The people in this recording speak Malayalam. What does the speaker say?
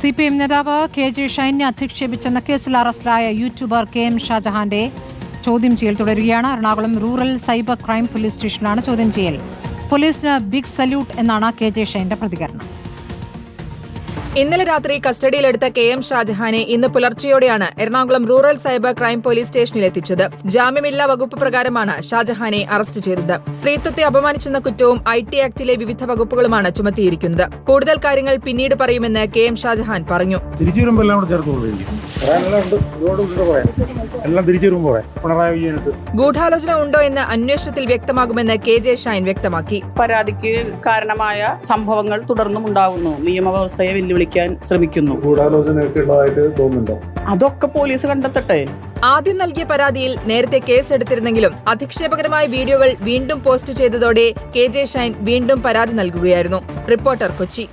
സി പി എം നേതാവ് കെ ജെ ഷൈനെ അധിക്ഷേപിച്ചെന്ന കേസിൽ അറസ്റ്റിലായ യൂട്യൂബർ കെ എം ഷാജഹാന്റെ ചോദ്യം ചെയ്യൽ തുടരുകയാണ്. Ernakulam rural cyber crime police സ്റ്റേഷനിലാണ് ചോദ്യം ചെയ്യൽ. പോലീസിന് ബിഗ് സല്യൂട്ട് എന്നാണ് കെ ജെ ഷൈന്റെ പ്രതികരണം. ഇന്നലെ രാത്രി കസ്റ്റഡിയിലെടുത്ത കെ എം ഷാജഹാനെ ഇന്ന് പുലർച്ചെയോടെയാണ് Ernakulam rural cyber crime police സ്റ്റേഷനിൽ എത്തിച്ചത്. ജാമ്യമില്ലാ വകുപ്പ് പ്രകാരമാണ് ഷാജഹാനെ അറസ്റ്റ് ചെയ്തത്. സ്ത്രീത്വത്തെ അപമാനിച്ചെന്ന കുറ്റവും ഐ ടി ആക്ടിലെ വിവിധ വകുപ്പുകളുമാണ് ചുമത്തിയിരിക്കുന്നത്. കൂടുതൽ കാര്യങ്ങൾ പിന്നീട് പറയുമെന്ന് കെ എം ഷാജഹാൻ പറഞ്ഞു. എല്ലാം തിരിച്ചു വരുമ്പോൾ പിണറായി ഗൂഢാലോചന ഉണ്ടോ എന്ന് അന്വേഷണത്തിൽ വ്യക്തമാകുമെന്ന് കെ ജെ ഷൈൻ വ്യക്തമാക്കി. പരാതിക്ക് കാരണമായ സംഭവങ്ങൾ തുടർന്നും ഉണ്ടാകുന്നു നിയമവ്യവസ്ഥയെ വെല്ലുവിളിക്കാൻ ശ്രമിക്കുന്നു. ഗൂഢാലോചനയൊക്കെ ഉള്ളതായിട്ട് തോന്നുന്നുണ്ടോ? അതൊക്കെ പോലീസ് കണ്ടെത്തട്ടെ. ആദ്യം നൽകിയ പരാതിയിൽ നേരത്തെ കേസ് എടുത്തിരുന്നെങ്കിലും അധിക്ഷേപകരമായ വീഡിയോകൾ വീണ്ടും പോസ്റ്റ് ചെയ്തതോടെ കെ ജെ ഷൈൻ വീണ്ടും പരാതി നൽകുകയായിരുന്നു. റിപ്പോർട്ടർ കൊച്ചി.